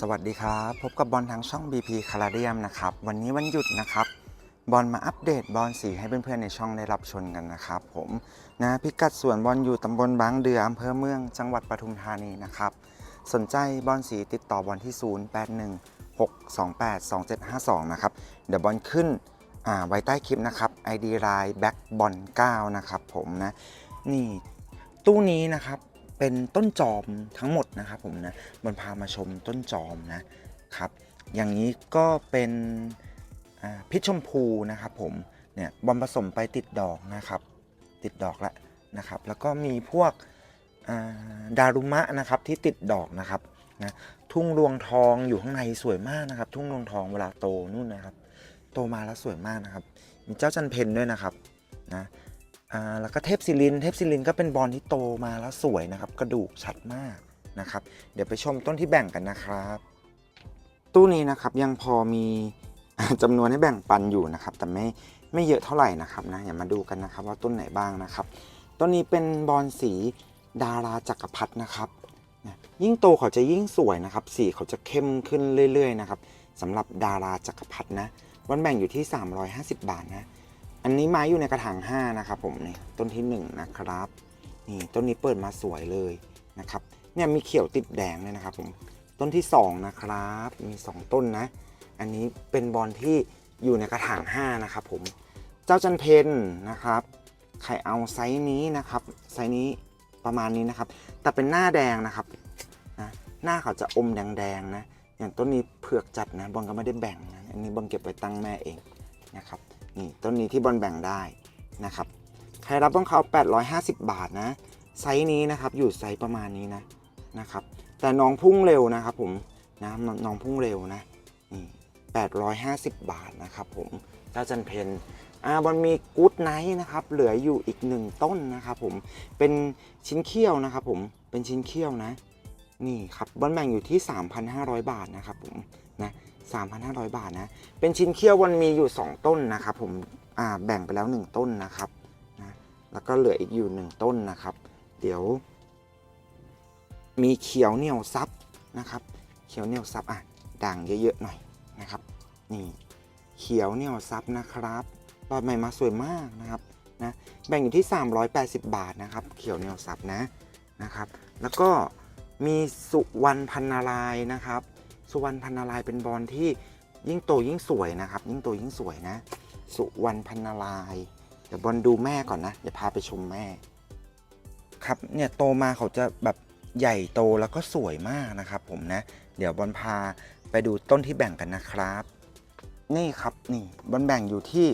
สวัสดีครับ พบกับบอลทางช่อง BP คาราเดียมนะครับ วันนี้วันหยุดนะครับ บอลมาอัปเดตบอลสีให้เพื่อนๆในช่องได้รับชมกันนะครับผมนะพิกัดสวนบอลอยู่ตำบลบางเดืออำเภอเมืองจังหวัดปทุมธานีนะครับ สนใจบอลสีติดต่อบอลที่ 081 628 2752 นะครับ เดี๋ยวบอลขึ้นอ่าไว้ใต้คลิปนะครับ ID line back บอล9นะครับผมนะนี่ตู้นี้นะครับ เป็นต้นจอมทั้งหมดนะครับผมนะบอลพามาชมต้นจอมนะครับ อย่างนี้ก็เป็นพิษชมพูนะครับผมเนี่ยบอลผสมไปติดดอกนะครับ ติดดอกแล้วนะครับ แล้วก็มีพวกาดารุมะนะครับที่ติดดอกนะครับนะทุ่งรวงทองอยู่ข้างในสวยมากนะครับ ทุ่งรวงทองเวลาโตนู่นนะครับ โตมาแล้วสวยมากนะครับ มีเจ้าจันเพนด้วยนะครับนะ อ่าแล้วก็เทพศิลิน เทพศิลินก็เป็นบอลที่โตมาแล้วสวยนะครับ กระดูกชัดมากนะครับ เดี๋ยวไปชมต้นที่แบ่งกันนะครับ ตู้นี้นะครับยังพอมีจำนวนให้แบ่งปันอยู่นะครับ แต่ไม่ไม่เยอะเท่าไหร่นะครับนะอย่ามาดูกันนะครับ ว่าต้นไหนบ้างนะครับต้นนี้เป็นบอลสีดาราจักรพรรดินะครับยิ่งโตเขาจะยิ่งสวยนะครับ สีเขาจะเข้มขึ้นเรื่อยๆนะครับสำหรับดาราจักรพรรดินะวันแบ่งอยู่ที่ 350 บาทนะ อันนี้ไม้อยู่ในกระถาง5นะครับผมนี่ต้นที่1นะครับนี่ต้นนี้เปิดมาสวยเลยนะครับเนี่ยมีเขียวติดแดงเลยนะครับผมต้นที่ 2 นะครับมี 2 ต้นนะ อันนี้เป็นบอลที่อยู่ในกระถาง5นะครับผมเจ้าจันเพนนะครับใครเอาไซส์นี้นะครับไซส์นี้ประมาณนี้นะครับ แต่เป็นหน้าแดงนะครับนะหน้าเขาจะอมแดงๆนะอย่างต้นนี้เผือกจัดนะบอลก็ไม่ได้แบ่งนะอันนี้บอลเก็บไว้ตั้งแม่เองนะครับ นี่ต้นนี้ที่บอลแบ่งได้นะครับใครรับต้องเขา 850 บาทนะ ไซส์นี้นะครับอยู่ไซส์ประมาณนี้นะนะครับ แต่น้องพุ่งเร็วนะครับผมนะน้องพุ่งเร็วนะนี่850 บาทนะครับผมเจ้าจันเพนอ่าบอลมีกู๊ดไนท์นะครับเหลืออยู่อีกหนึ่งต้นนะครับผมเป็นชิ้นเขี้ยวนะครับผมเป็นชิ้นเขี้ยวนะ นี่ครับบอลแบ่งอยู่ที่ 3,500 บาทนะครับผมนะ 3,500 บาทนะ เป็นชิ้นเคี้ยววันมีอยู่ 2 ต้นนะครับ ผมแบ่งไปแล้ว 1 ต้นนะครับนะแล้วก็เหลืออีกอยู่ 1 ต้นนะครับ เดี๋ยว มีเขียวเหนียวซับนะครับ เขียวเหนียวซับอะด่างเยอะๆหน่อยนะครับ นี่เขียวเหนียวซับนะครับรอดใหม่มาสวยมากนะครับนะแบ่งอยู่ที่ 380 บาทนะครับ เขียวเหนียวซับนะนะครับ แล้วก็มีสุวรรณพันนารายนะครับ สุวรรณพันนารายเป็นบอลที่ยิ่งโตยิ่งสวยนะครับ ยิ่งโตยิ่งสวยนะ สุวรรณพันนาราย เดี๋ยวบอลดูแม่ก่อนนะ เดี๋ยวพาไปชมแม่ ครับเนี่ยโตมาเขาจะแบบใหญ่โตแล้วก็สวยมากนะครับ ผมนะ เดี๋ยวบอลพาไปดูต้นที่แบ่งกันนะครับ นี่ครับนี่บอลแบ่งอยู่ที่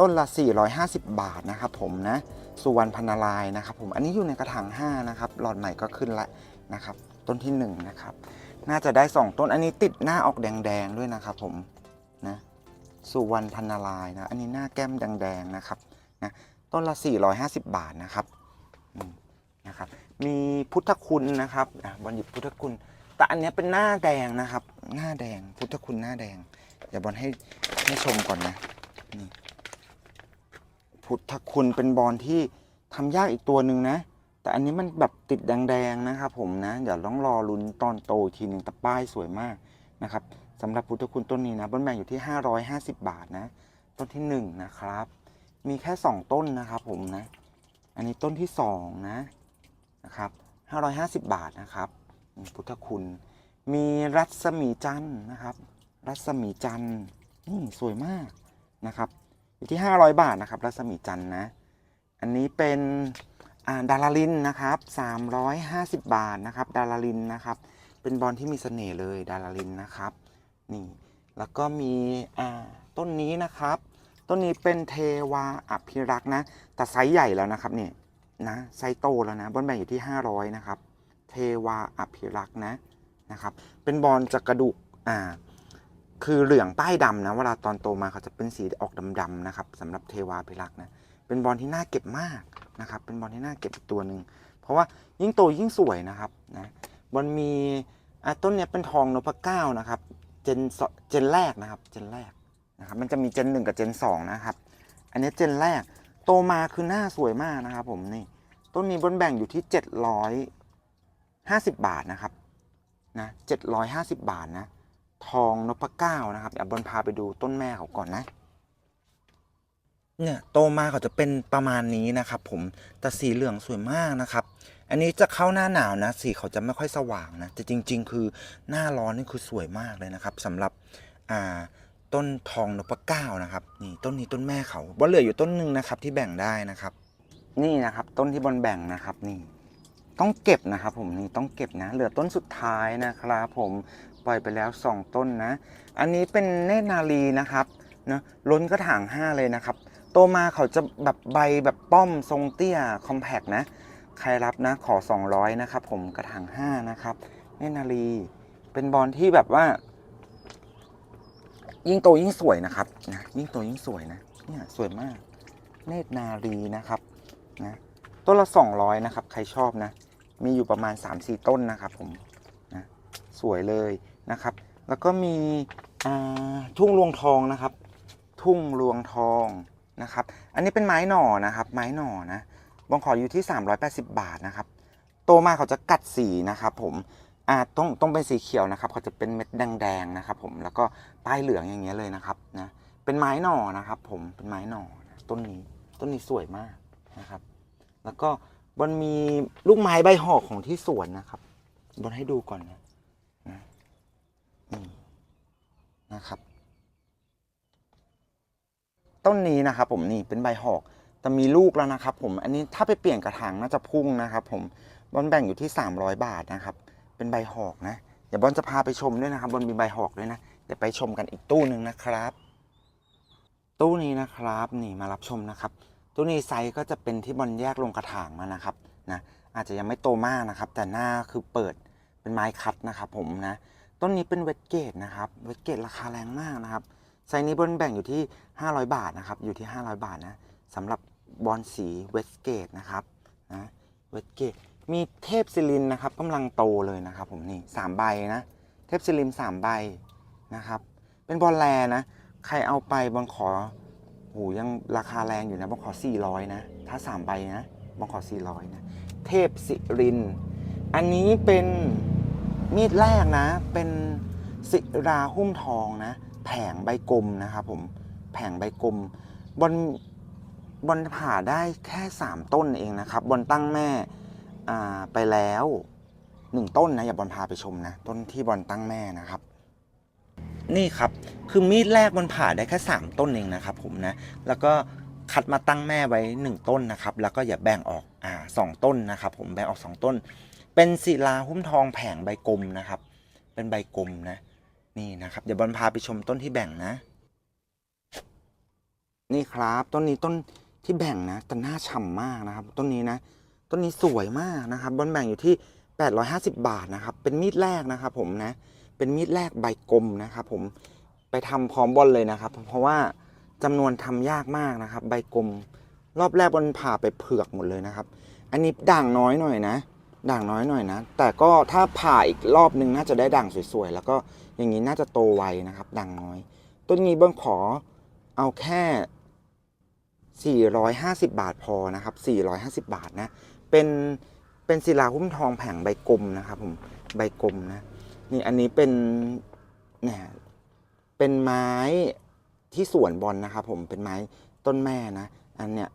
ต้นละ 450 บาทนะครับผมนะสุวรรณพันนารายนะครับ ผมอันนี้อยู่ในกระถาง5นะครับหลอดใหม่ก็ขึ้นละนะครับ ต้นที่1นะครับ น่าจะได้ 2 ต้น อันนี้ติดหน้าออกแดงๆด้วยนะครับผมนะสุวรรณพันนารายนะ อันนี้หน้าแก้มแดงๆนะครับนะต้นละ 450 บาทนะครับนะครับ มีพุทธคุณนะครับอะบอลหยิบพุทธคุณ แต่อันนี้เป็นหน้าแดงนะครับ หน้าแดงพุทธคุณหน้าแดงเดี๋ยวบอลให้ให้ชมก่อนนะนี่พุทธคุณเป็นบอลที่ทำยากอีกตัวหนึ่งนะ แต่อันนี้มันแบบติดแดงๆนะครับผมนะ เดี๋ยวต้องรอลุ้นตอนโตอีกทีหนึ่งแต่ป้ายสวยมากนะครับสำหรับพุทธคุณต้นนี้นะบนแบ่งอยู่ที่ 550 บาทนะ ต้นที่1นนะครับ มีแค่ 2 ต้นนะครับผมนะ อันนี้ต้นที่2นะนะครับ550 บาทนะครับ พุทธคุณ มีรัศมีจันทร์นะครับ รัศมีจันทร์นี่สวยมากนะครับ อยู่ที่ 500 บาทนะครับ รัศมีจันทร์นะ อันนี้เป็น ดาราลินนะครับ 350 บาทนะครับ ดาราลินนะครับ เป็นบอลที่มีเสน่ห์เลยดาราลินนะครับ นี่ แล้วก็มีอ่าต้นนี้นะครับ ต้นนี้เป็นเทวาอภิรักษ์นะ แต่ไซส์ใหญ่แล้วนะครับเนี่ยนะไซส์โตแล้วนะบอลแบ่งอยู่ที่ 500 นะครับ เทวาอภิรักษ์นะนะครับ เป็นบอลจากกระดูกอ่าคือเหลืองป้ายดำนะ เวลาตอนโตมาเขาจะเป็นสีออกดำๆนะครับสำหรับเทวาอภิรักษ์นะ เป็นบอลที่น่าเก็บมากนะครับ เป็นบอลที่น่าเก็บอีกตัวหนึ่งเพราะว่ายิ่งโตยิ่งสวยนะครับนะบอลมีต้นเนี้ยเป็นทองนพเก้านะครับ เจนสเจนแรกนะครับ เจนแรกนะครับ มันจะมีเจนหนึ่งกับเจนสองนะครับ อันนี้เจนแรก โตมาคือหน้าสวยมากนะครับ ผมนี่ต้นนี้บนแบ่งอยู่ที่750บบาทนะครับนะ750บบาทนะ ทองนพเก้านะครับเดี๋ยวบอลพาไปดูต้นแม่เขาก่อนนะ เนี่ยโตมาเขาจะเป็นประมาณนี้นะครับ ผมแต่สีเหลืองสวยมากนะครับ อันนี้จะเข้าหน้าหนาวนะ สีเขาจะไม่ค่อยสว่างนะแต่จริง ๆ คือหน้าร้อนนี่คือสวยมากเลยนะครับสำหรับอ่าต้นทองนพเก้านะครับนี่ต้นนี้ต้นแม่เขาบอลเหลืออยู่ต้นหนึ่งนะครับ ที่แบ่งได้นะครับ นี่นะครับ ต้นที่บอลแบ่งนะครับนี่ต้องเก็บนะครับผมนี่ต้องเก็บนะ เหลือต้นสุดท้ายนะครับผมปล่อยไปแล้ว 2 ต้นนะ อันนี้เป็นเนตรนาลีนะครับนะล้นกระถาง 5 เลยนะครับ โตมาเขาจะแบบใบแบบป้อมทรงเตี้ยคอมแพกนะ ใครรับนะขอ 200 นะครับผมกระถาง5นะครับเนตรนาลีเป็นบอลที่แบบว่า ยิ่งโตยิ่งสวยนะครับนะยิ่งโตยิ่งสวยนะเนี่ยสวยมาก เนตรนารีนะครับนะต้นละ 200 นะครับ ใครชอบนะ มีอยู่ประมาณ 3-4 ต้นนะครับผมนะสวยเลยนะครับ แล้วก็มีอ่าทุ่งรวงทองนะครับ ทุ่งรวงทอง นะครับ อันนี้เป็นไม้หน่อนะครับ ไม้หน่อนะบองขออยู่ที่ 380 บาทนะครับ โตมาเขาจะกัดสีนะครับผมอ่าต้องต้องเป็นสีเขียวนะครับ เขาจะเป็นเม็ดแดงๆนะครับ ผมแล้วก็ป้ายเหลืองอย่างเงี้ยเลยนะครับนะเป็นไม้หน่อนะครับ ผมเป็นไม้หน่อนะต้นนี้ต้นนี้สวยมากนะครับ แล้วก็บนมีลูกไม้ใบหอกของที่สวนนะครับ บนให้ดูก่อนนะนะนี่นะครับ ต้นนี้นะครับผมนี่เป็นใบหอกแต่มีลูกแล้วนะครับผมอันนี้ถ้าไปเปลี่ยนกระถางน่าจะพุ่งนะครับผมบอลแบ่งอยู่ที่ 300 บาทนะครับ เป็นใบหอกนะเดี๋ยวบอลจะพาไปชมด้วยนะครับบอลมีใบหอกด้วยนะเดี๋ยวไปชมกันอีกตู้หนึ่งนะครับ ตู้นี้นะครับนี่มารับชมนะครับ ตู้นี้ไซส์ก็จะเป็นที่บอลแยกลงกระถางมานะครับนะอาจจะยังไม่โตมากนะครับ แต่หน้าคือเปิดเป็นไม้คัดนะครับ ผมนะต้นนี้เป็นเวทเกตนะครับเวทเกตราคาแรงมากนะครับ ไซส์นี้บอลแบ่งอยู่ที่ 500 บาทนะครับ อยู่ที่ 500 บาทนะสำหรับบอลสีเวสเกตนะครับนะเวสเกตมีเทพซิลินนะครับกำลังโตเลยนะครับ ผมนี่สามใบนะ เทพซิลินสามใบนะครับ เป็นบอลแลนะ ใครเอาไปบอลขอโหยังราคาแรงอยู่นะบอลขอ 400 นะ ถ้าสามใบนะบอลขอ 400 นะ เทพสิริน อันนี้เป็นมีดแรกนะ เป็นศิราหุ้มทองนะ แผงใบกลมนะครับผมแผงใบกลมบอลบอลผ่าได้แค่ 3 ต้นเองนะครับบอลตั้งแม่ไปแล้วหนึ่งต้นนะอย่าบอลพาไปชมนะ ต้นที่บอลตั้งแม่นะครับ นี่ครับคือมีดแรกบอลผ่าได้แค่ 3 ต้นเองนะครับผมนะแล้วก็คัดมาตั้งแม่ไว้ 1 ต้นนะครับ แล้วก็อย่าแบ่งออกอ่าสองต้นนะครับ ผมแบ่งออก 2 ต้น เป็นศิลาหุ้มทองแผงใบกลมนะครับ เป็นใบกลมนะ นี่นะครับ เดี๋ยวบอลพาไปชมต้นที่แบ่งนะ นี่ครับต้นนี้ต้นที่แบ่งนะแต่หน้าฉ่ำมากนะครับ ต้นนี้นะ ต้นนี้สวยมากนะครับ บอลแบ่งอยู่ที่ 850 บาทนะครับ เป็นมีดแรกนะครับ ผมนะ เป็นมีดแรกใบกลมนะครับ ผมไปทำพร้อมบอลเลยนะครับ เพราะว่าจำนวนทำยากมากนะครับ ใบกลมรอบแรกบอลผ่าไปเผือกหมดเลยนะครับ อันนี้ด่างน้อยหน่อยนะ ด่างน้อยหน่อยนะ แต่ก็ถ้าผ่าอีกรอบนึงน่าจะได้ด่างสวยๆ แล้วก็อย่างนี้น่าจะโตไวนะครับ ด่างน้อย ต้นนี้เบิ้งขอเอาแค่ 450 บาทพอนะครับ 450 บาทนะ เป็นเป็นศิลาหุ้มทองแผงใบกลมนะครับผม ใบกลมนะ นี่อันนี้เป็นเนี่ยเป็นไม้ที่สวนบอลนะครับผม เป็นไม้ต้นแม่นะ อันเนี้ย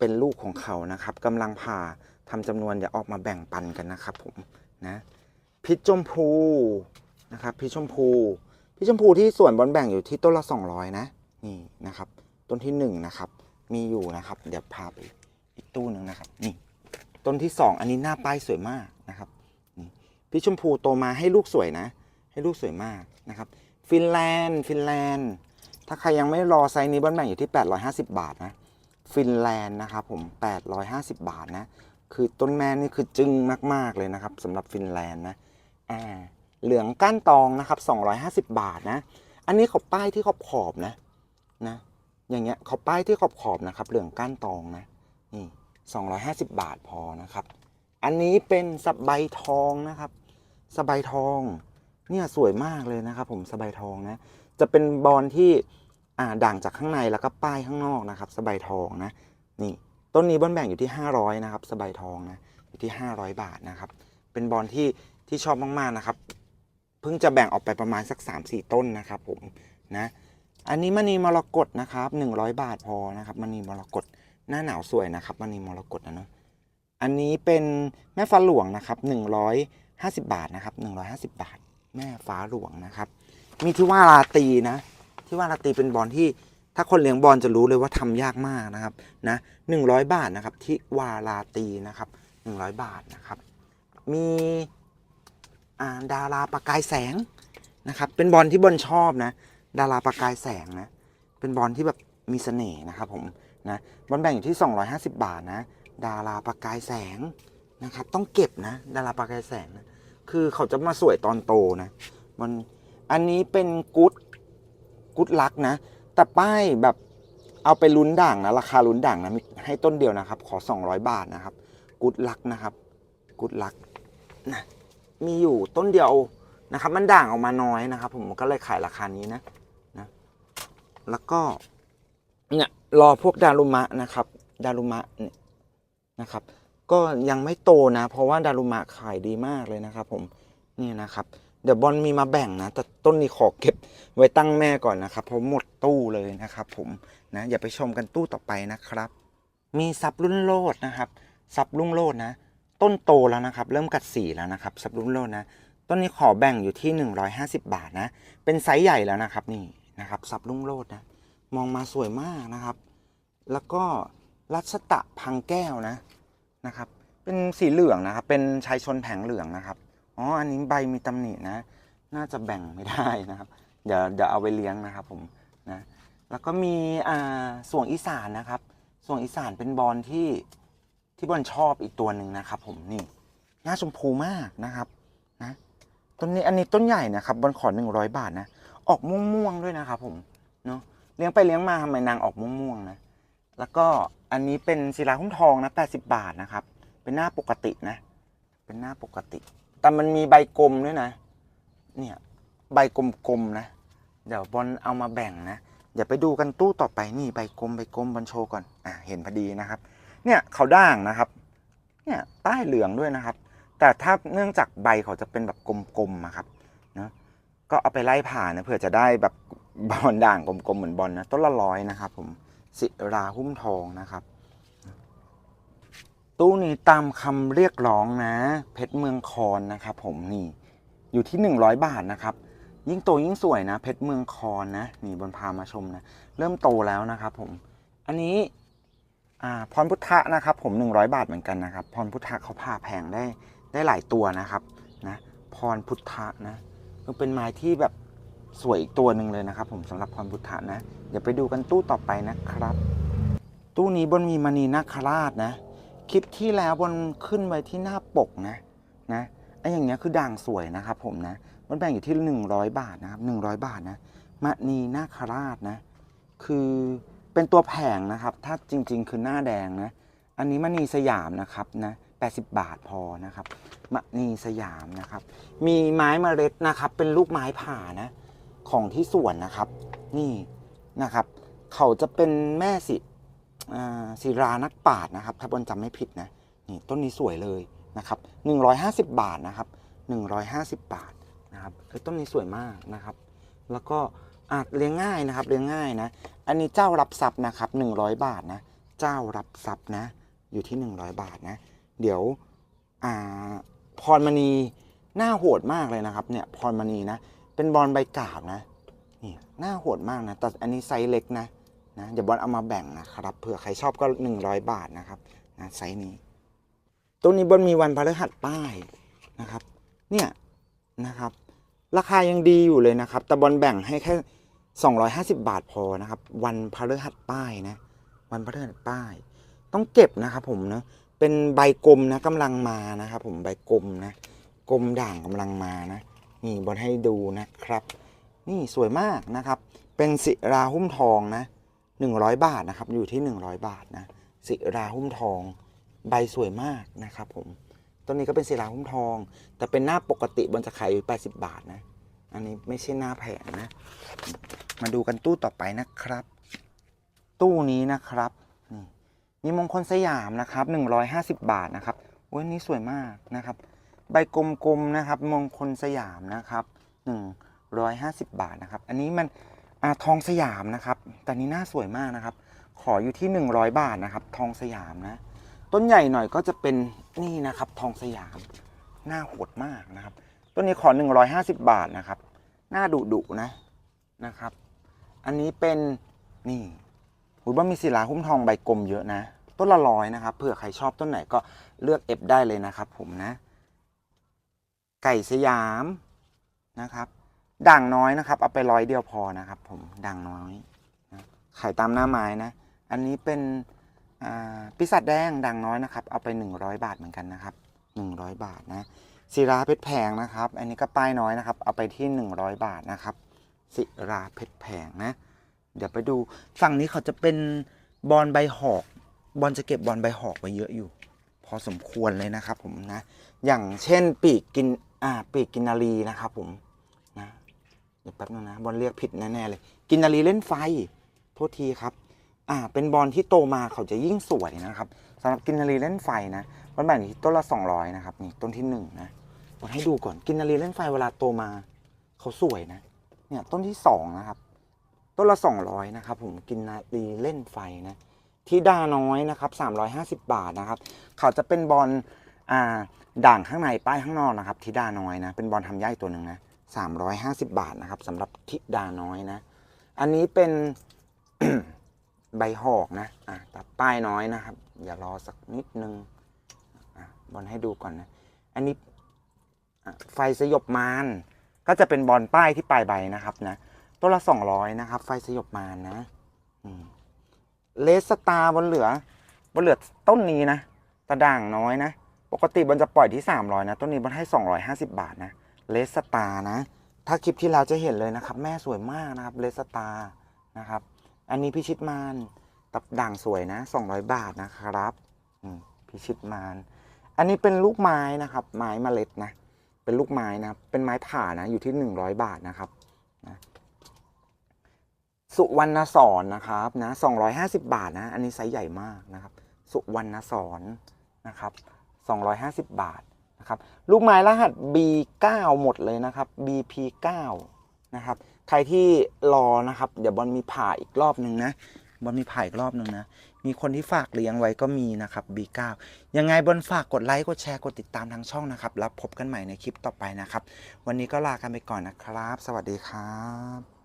เป็นลูกของเขานะครับกำลังผ่าทำจำนวนเดี๋ยวออกมาแบ่งปันกันนะครับผมนะพิษชมพูนะครับพิษชมพูพิษชมพูที่สวนบอลแบ่งอยู่ที่ต้นละ 200 นะนี่นะครับ ต้นที่หนึ่งนะครับมีอยู่นะครับ เดี๋ยวพาไปอีกตู้หนึ่งนะครับนี่ต้นที่สองอันนี้หน้าป้ายสวยมากนะครับนี่พิษชมพูโตมาให้ลูกสวยนะ ให้ลูกสวยมากนะครับ ฟินแลนด์ ฟินแลนด์ ถ้าใครยังไม่รอไซส์นี้บอลแบ่งอยู่ที่ 850 บาทนะ ฟินแลนด์นะครับผม 850 บาทนะ คือต้นแม่นี่คือจึ้งมาก ๆ เลยนะครับสำหรับฟินแลนด์นะ อ่า เหลืองก้านตองนะครับ 250 บาทนะ อันนี้เขาป้ายที่ขอบขอบนะ นะ อย่างเงี้ยเขาป้ายที่ขอบขอบนะครับ เหลืองก้านตองนะ นี่ 250 บาทพอนะครับ อันนี้เป็นสบายทองนะครับสบายทอง เนี่ยสวยมากเลยนะครับผมสบายทองนะ จะเป็นบอลที่ ด่างจากข้างในแล้วก็ป้ายข้างนอกนะครับ สบายทองนะนี่ต้นนี้บอลแบ่งอยู่ที่ 500นะครับสบายทองนะอยู่ที่ 500 บาทนะครับ เป็นบอลที่ที่ชอบมากๆนะครับเพิ่งจะแบ่งออกไปประมาณสัก 3-4 ต้นนะครับผมนะอันนี้มณีมรกตนะครับ 100 บาทพอนะครับมณีมรกตหน้าหนาวสวยนะครับมณีมรกตนะเนอะอันนี้เป็นแม่ฟ้าหลวงนะครับ 150 บาทนะครับ 150 บาท แม่ฟ้าหลวงนะครับ มีที่ว่าลาตีนะ ที่ว่าลาตีเป็นบอลที่ถ้าคนเลี้ยงบอลจะรู้เลยว่าทำยากมากนะครับนะหนึ่งร้อยบาทนะครับที่วาลาตีนะครับหนึ่งร้อยบาทนะครับ มีดาราประกายแสงนะครับ เป็นบอลที่บอลชอบนะ ดาราประกายแสงนะ เป็นบอลที่แบบมีเสน่ห์นะครับผมนะบอลแบ่งอยู่ที่ 250 บาทนะ ดาราประกายแสงนะครับ ต้องเก็บนะ ดาราประกายแสงนะ คือเขาจะมาสวยตอนโตนะมันอันนี้เป็นกุ๊ด กุ๊ดลักนะ แต่ป้ายแบบเอาไปลุ้นด่างนะ ราคาลุ้นด่างนะให้ต้นเดียวนะครับ ขอ 200 บาทนะครับกุ๊ดลักนะครับกุ๊ดลักนะมีอยู่ต้นเดียวนะครับ มันด่างออกมาน้อยนะครับ ผมก็เลยขายราคานี้นะนะ แล้วก็เนี่ยรอพวกดารุมะนะครับ ดารุมะเนี่ยนะครับ ก็ยังไม่โตนะ เพราะว่าดารุมะขายดีมากเลยนะครับ ผมนี่นะครับ เดี๋ยวบอลมีมาแบ่งนะ แต่ต้นนี้ขอเก็บไว้ตั้งแม่ก่อนนะครับ เพราะหมดตู้เลยนะครับ ผมนะอย่าไปชมกันตู้ต่อไปนะครับ มีซับรุ่นโลดนะครับซับรุ่งโลดนะ ต้นโตแล้วนะครับ เริ่มกัดสีแล้วนะครับซับรุ่งโลดนะต้นนี้ขอแบ่งอยู่ที่ 150 บาทนะ เป็นไซส์ใหญ่แล้วนะครับนี่นะครับซับรุ่งโลดนะ มองมาสวยมากนะครับ แล้วก็รัชตะพังแก้วนะนะครับ เป็นสีเหลืองนะครับ เป็นชายชนแผงเหลืองนะครับ อ๋อ อันนี้ใบมีตำหนินะ น่าจะแบ่งไม่ได้นะครับ เดี๋ยวเดี๋ยวเอาไปเลี้ยงนะครับผมนะ แล้วก็มีอ่าส่วงอีสานนะครับ ส่วงอีสานเป็นบอลที่ที่บอลชอบอีกตัวหนึ่งนะครับ ผมนี่หน้าชมพูมากนะครับนะต้นนี้อันนี้ต้นใหญ่นะครับบอลขอหนึ่งร้อยบาทนะ ออกม่วงๆด้วยนะครับ ผมเนาะเลี้ยงไปเลี้ยงมาทำไมนางออกม่วงๆนะ แล้วก็อันนี้เป็นศิลาหุ้มทองนะ80บาทนะครับ เป็นหน้าปกตินะ เป็นหน้าปกติ แต่มันมีใบกลมด้วยนะ เนี่ย ใบกลมๆนะ เดี๋ยวบอลเอามาแบ่งนะ เดี๋ยวไปดูกันตู้ต่อไปนี่ใบกลมใบกลมบอลโชว์ก่อน อ่าเห็นพอดีนะครับ เนี่ยเขาด่างนะครับ เนี่ยใต้เหลืองด้วยนะครับ แต่ถ้าเนื่องจากใบเขาจะเป็นแบบกลมๆนะครับนะก็เอาไปไล่ผ่านนะเผื่อจะได้แบบบอลด่างกลมๆเหมือนบอลนะต้นละร้อยนะครับ ผมศิราหุ้มทองนะครับ ตู้นี้ตามคำเรียกร้องนะ เพชรเมืองคอนนะครับผมนี่อยู่ที่ 100 บาทนะครับ ยิ่งโตยิ่งสวยนะ เพชรเมืองคอนนะนี่บนพามาชมนะ เริ่มโตแล้วนะครับผมอันนี้อ่าพรพุทธะนะครับ ผม 100 บาทเหมือนกันนะครับ พรพุทธะเขาผ่าแพงได้ได้หลายตัวนะครับนะพรพุทธะนะก็เป็นไม้ที่แบบสวยอีกตัวหนึ่งเลยนะครับ ผมสำหรับพรพุทธะนะเดี๋ยวไปดูกันตู้ต่อไปนะครับ ตู้นี้บนมีมณีนาคราชนะ คลิปที่แล้วบนขึ้นไว้ที่หน้าปกนะนะไอ้อย่างเงี้ยคือด่างสวยนะครับผมนะมันแบ่งอยู่ที่ 100 บาทนะครับ100 บาทนะมณีนาคราชนะ คือเป็นตัวแผงนะครับ ถ้าจริง ๆ คือหน้าแดงนะ อันนี้มณีสยามนะครับนะ80 บาทพอนะครับมณีสยามนะครับ มีไม้เมล็ดนะครับ เป็นลูกไม้ผ่านะ ของที่สวนนะครับ นี่นะครับ เขาจะเป็นแม่สิ ศิรานักปาดนะครับ ถ้าบนจำไม่ผิดนะนี่ต้นนี้สวยเลยนะครับ 150 บาทนะครับ 150 บาทนะครับเฮ้ยต้นนี้สวยมากนะครับ แล้วก็อาจเลี้ยงง่ายนะครับเลี้ยงง่ายนะ อันนี้เจ้ารับทรัพย์นะครับ 100 บาทนะ เจ้ารับทรัพย์นะ อยู่ที่ 100 บาทนะ เดี๋ยวอ่าพรมณีหน้าโหดมากเลยนะครับ เนี่ยพรมณีนะ เป็นบอลใบกาบนะนี่หน้าโหดมากนะแต่อันนี้ไซส์เล็กนะ นะเดี๋ยวบอลเอามาแบ่งนะครับเผื่อใครชอบก็ 100 บาทนะครับนะไซส์นี้ ตัวนี้บอลมีวันพฤหัสป้ายนะครับ เนี่ยนะครับ ราคายังดีอยู่เลยนะครับ แต่บอลแบ่งให้แค่ 250 บาทพอนะครับ วันพฤหัสป้ายนะ วันพฤหัสป้าย ต้องเก็บนะครับผมเนาะเป็นใบกลมนะกำลังมานะครับผมใบกลมนะกลมด่างกำลังมานะนี่บอลให้ดูนะครับ นี่สวยมากนะครับ เป็นศิราหุ้มทองนะ 100 บาทนะครับ อยู่ที่ 100 บาทนะศิราหุ้มทอง ใบสวยมากนะครับ ผมต้นนี้ก็เป็นศิราหุ้มทอง แต่เป็นหน้าปกติบนจะขายอยู่80 บาทนะ อันนี้ไม่ใช่หน้าแผงนะ มาดูกันตู้ต่อไปนะครับ ตู้นี้นะครับนี่มีมงคลสยามนะครับ 150 บาทนะครับโอ้ยนี่สวยมากนะครับ ใบกลมๆนะครับ มงคลสยามนะครับ 150 บาทนะครับ อันนี้มัน อาทองสยามนะครับแต่นี้หน้าสวยมากนะครับ ขออยู่ที่ 100 บาทนะครับ ทองสยามนะ ต้นใหญ่หน่อยก็จะเป็นนี่นะครับ ทองสยาม หน้าโหดมากนะครับ ต้นนี้ขอ 150 บาทนะครับ หน้าดุดุนะนะครับ อันนี้เป็นนี่หุยว่ามีศิลาหุ้มทองใบกลมเยอะนะ ต้นละร้อยนะครับ เผื่อใครชอบต้นไหนก็เลือกเอฟได้เลยนะครับ ผมนะ ไก่สยามนะครับ ด่างน้อยนะครับ เอาไปร้อยเดียวพอนะครับ ผมด่างน้อยขายตามหน้าไม้นะ อันนี้เป็นปีศาจแดงด่างน้อยนะครับ เอาไป 100 บาทเหมือนกันนะครับ 100 บาทนะศิราเพชรแพงนะครับ อันนี้ก็ป้ายน้อยนะครับ เอาไปที่ 100 บาทนะครับศิราเพชรแพงนะ เดี๋ยวไปดูฝั่งนี้เขาจะเป็นบอลใบหอก บอลจะเก็บบอลใบหอกไว้เยอะอยู่ พอสมควรเลยนะครับ ผมนะ อย่างเช่นปีกกินอ่าปีกกินนารีนะครับ ผม เดี๋ยวแป๊บนึงนะบอลเรียกผิดแน่ๆเลย กินนารีเล่นไฟ โทษทีครับ อ่า เป็นบอลที่โตมาเขาจะยิ่งสวยนะครับสำหรับกินนารีเล่นไฟนะบอลแบ่งที่ต้นละ 200 นะครับนี่ต้นที่หนึ่งนะบอลให้ดูก่อนกินนารีเล่นไฟเวลาโตมา เขาสวยนะ เนี่ยต้นที่สองนะครับต้นละ 200 นะครับ ผมกินนารีเล่นไฟนะที่ดาน้อยนะครับ350 บาทนะครับ เขาจะเป็นบอลอ่าด่างข้างในป้ายข้างนอกนะครับทิดาน้อยนะเป็นบอลทำย่ายตัวหนึ่งนะ 350 บาทนะครับสำหรับทิดาน้อยนะ อันนี้เป็นใบหอกนะอะแต่ป้ายน้อยนะครับ อย่ารอสักนิดนึงอะบอลให้ดูก่อนนะ อันนี้ไฟสยบมารก็จะเป็นบอลป้ายที่ปลายใบนะครับนะตัวละ 200 นะครับ ไฟสยบมารนะเลสสตาร์บนเหลือบนเหลือต้นนี้นะ ตะด่างน้อยนะ ปกติบอลจะปล่อยที่ 300 นะ ต้นนี้บอลให้ 250 บาทนะ เลสตาร์นะ ถ้าคลิปที่แล้วจะเห็นเลยนะครับ แม่สวยมากนะครับเลสตาร์นะครับ อันนี้พิชิตมารตับด่างสวยนะ 200 บาทนะครับพิชิตมารอันนี้เป็นลูกไม้นะครับ ไม้เมล็ดนะ เป็นลูกไม้นะ เป็นไม้ผ่านะ อยู่ที่ 100 บาทนะครับนะสุวรรณสอนนะครับนะ250 บาทนะ อันนี้ไซส์ใหญ่มากนะครับ สุวรรณสอนนะครับ 250 บาท นะครับลูกไม้รหัส B9 หมดเลยนะครับ BP9 นะครับใครที่รอนะครับ เดี๋ยวบอลมีผ่าอีกรอบหนึ่งนะบอลมีผ่าอีกรอบหนึ่งนะ มีคนที่ฝากเลี้ยงไว้ก็มีนะครับ B9 ยังไงบอลฝากกดไลค์กดแชร์กดติดตามทางช่องนะครับ แล้วพบกันใหม่ในคลิปต่อไปนะครับ วันนี้ก็ลากันไปก่อนนะครับ สวัสดีครับ